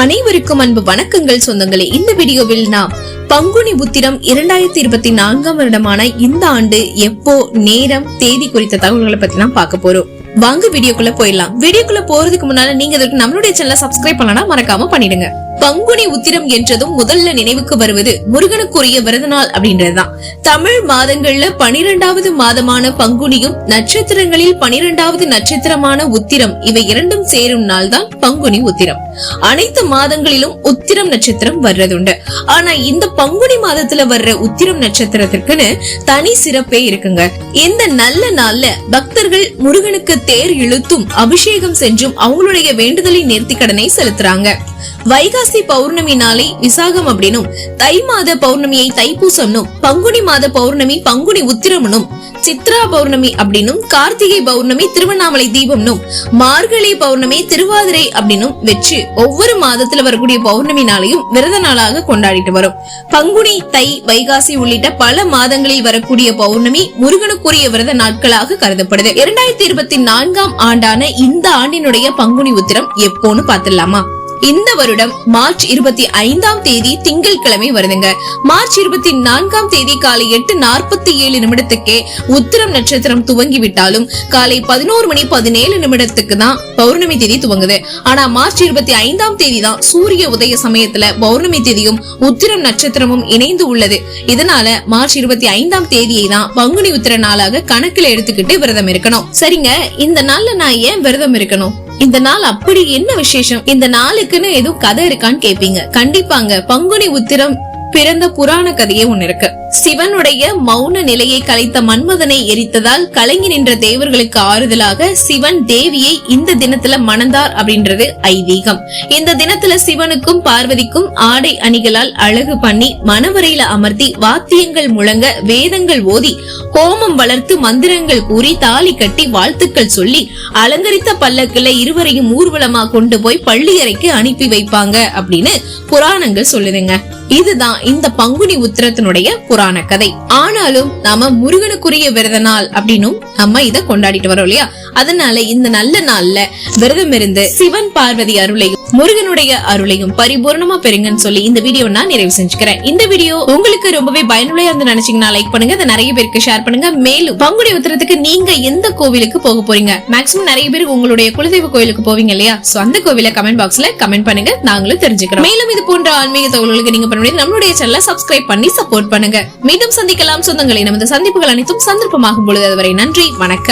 அனைவருக்கும் அன்பு வணக்கங்கள் சொந்தங்களே. இந்த வீடியோவில் நாம் பங்குனி உத்திரம் இரண்டாயிரத்தி இருபத்தி நான்காம் வருடமான இந்த ஆண்டு எப்போ நேரம் தேதி குறித்த தகவல்களை பத்தி தான் பார்க்க போறோம். வாங்க வீடியோக்குள்ள போயிடலாம். வீடியோக்குள்ள போறதுக்கு முன்னால நீங்க இதற்கு நம்மளுடைய சேனலை சப்ஸ்கிரைப் பண்ணலாம் மறக்காம பண்ணிடுங்க. பங்குனி உத்திரம் என்றதும் முதல்ல நினைவுக்கு வருவது முருகனுக்குரிய விரத நாள் அப்படின்றதுதான் தமிழ் மாதங்கள்ல பனிரெண்டாவது மாதமான பங்குனியும் நட்சத்திரங்களில் பனிரெண்டாவது நட்சத்திரமான உத்திரம் இவை இரண்டும் சேரும் நாள் தான் பங்குனி உத்திரம். அனைத்து மாதங்களிலும் உத்திரம் நட்சத்திரம் வர்றதுண்டு. ஆனா இந்த பங்குனி மாதத்துல வர்ற உத்திரம் நட்சத்திரத்திற்குன்னு தனி சிறப்பே இருக்குங்க. இந்த நல்ல நாள்ல பக்தர்கள் முருகனுக்கு தேர் இழுத்தும் அபிஷேகம் செஞ்சும் அவங்களுடைய வேண்டுதலின் நேர்த்தி கடனை செலுத்துறாங்க. வைகாசி பௌர்ணமி நாளை விசாகம் அப்படின்னும் தை மாத பௌர்ணமியை தைப்பூசம்னும் பங்குனி மாத பௌர்ணமி பங்குனி உத்திரம்னும் சித்ரா பௌர்ணமி அப்படின்னும் கார்த்திகை பௌர்ணமி திருவண்ணாமலை தீபம்னும் மார்கழி பௌர்ணமி திருவாதிரை அப்படின்னும் வச்சு ஒவ்வொரு மாதத்துல வரக்கூடிய பௌர்ணமி நாளையும் விரத நாளாக கொண்டாடிட்டு வரும். பங்குனி தை வைகாசி உள்ளிட்ட பல மாதங்களில் வரக்கூடிய பௌர்ணமி முருகனுக்குரிய விரத நாட்களாக கருதப்படுது. இரண்டாயிரத்தி இருபத்தி நான்காம் ஆண்டான இந்த ஆண்டினுடைய பங்குனி உத்திரம் எப்போன்னு பாத்துடலாமா இந்த வருடம் மார்ச் இருபத்தி ஐந்தாம் தேதி திங்கட்கிழமை வருதுங்க. மார்ச் இருபத்தி நான்காம் தேதி காலை எட்டு நாற்பத்தி ஏழு நிமிடத்துக்கே உத்திரம் நட்சத்திரம் துவங்கி விட்டாலும் காலை பதினோரு மணி பதினேழு நிமிடத்துக்கு தான் பௌர்ணமி தேதி துவங்குது. ஆனா மார்ச் இருபத்தி ஐந்தாம் தேதி தான் சூரிய உதய சமயத்துல பௌர்ணமி தேதியும் உத்திரம் நட்சத்திரமும் இணைந்து உள்ளது. இதனால மார்ச் இருபத்தி ஐந்தாம் தேதியை தான் பங்குனி உத்திர நாளாக கணக்குல எடுத்துக்கிட்டு விரதம் இருக்கணும். சரிங்க இந்த நாள்ல நான் ஏன் விரதம் இருக்கணும்? இந்த நாள் அப்படி என்ன விசேஷம்? இந்த நாளுக்குன்னு எதுவும் கதை இருக்கான்னு கேப்பீங்க. கண்டிப்பாங்க. பங்குனி உத்திரம் பிறந்த புராண கதையே ஒன்னு இருக்கு. சிவனுடைய மௌன நிலையை கலைத்த மன்மதனை எரித்ததால் கலங்கி நின்ற தேவர்களுக்கு ஆறுதலாக சிவன் தேவியை இந்த தினத்துல மணந்தார் அப்படின்றது ஐதீகம். இந்த தினத்துல சிவனுக்கும் பார்வதிக்கும் ஆடை அணிகளால் அழகு பண்ணி மணவரையில அமர்த்தி வாத்தியங்கள் முழங்க வேதங்கள் ஓதி ஹோமம் வளர்த்து மந்திரங்கள் கூறி தாலி கட்டி வாழ்த்துக்கள் சொல்லி அலங்கரித்த பல்லக்கில இருவரையும் ஊர்வலமா கொண்டு போய் பள்ளியறைக்கு அனுப்பி வைப்பாங்க அப்படின்னு புராணங்கள் சொல்லுதுங்க. இதுதான் இந்த பங்குனி உத்திரத்தினுடைய புராண கதை ஆனாலும் நாம முருகனுக்குரிய விரத நாள் அப்படின்னும் நம்ம இதை கொண்டாடிட்டு வரோம் இல்லையா? அதனால இந்த நல்ல நாள்ல விரதம் இருந்து சிவன் பார்வதி அருளையும் முருகனுடைய அருளையும் பரிபூர்ணமா பெறுங்கன்னு சொல்லி இந்த வீடியோ நான் நிறைவு செஞ்சுக்கிறேன். இந்த வீடியோ உங்களுக்கு ரொம்பவே பயனுள்ளதா இருந்து நினைச்சீங்கன்னா லைக் பண்ணுங்க. அதை நிறைய பேருக்கு ஷேர் பண்ணுங்க. மேலும் பங்குடி உத்திரத்துக்கு நீங்க எந்த கோவிலுக்கு போக போறீங்க? மேக்ஸிமம் நிறைய பேர் உங்களுடைய குலதெய்வ கோயிலுக்கு போவீங்க இல்லையா? சோ அந்த கோவில கமெண்ட் பாக்ஸ்ல கமெண்ட் பண்ணுங்க. நாங்களும் தெரிஞ்சுக்கிறோம். மேலும் இது போன்ற ஆன்மீக தகவல்களுக்கு நீங்க பண்ண நம்மளுடைய சேனலை சப்ஸ்கிரைப் பண்ணி சப்போர்ட் பண்ணுங்க. மீண்டும் சந்திக்கலாம். சொந்தங்களை நமது சந்திப்புகள் அனைத்தும் சந்தர்ப்பமாகும் பொழுது அதுவரை நன்றி. வணக்கம்.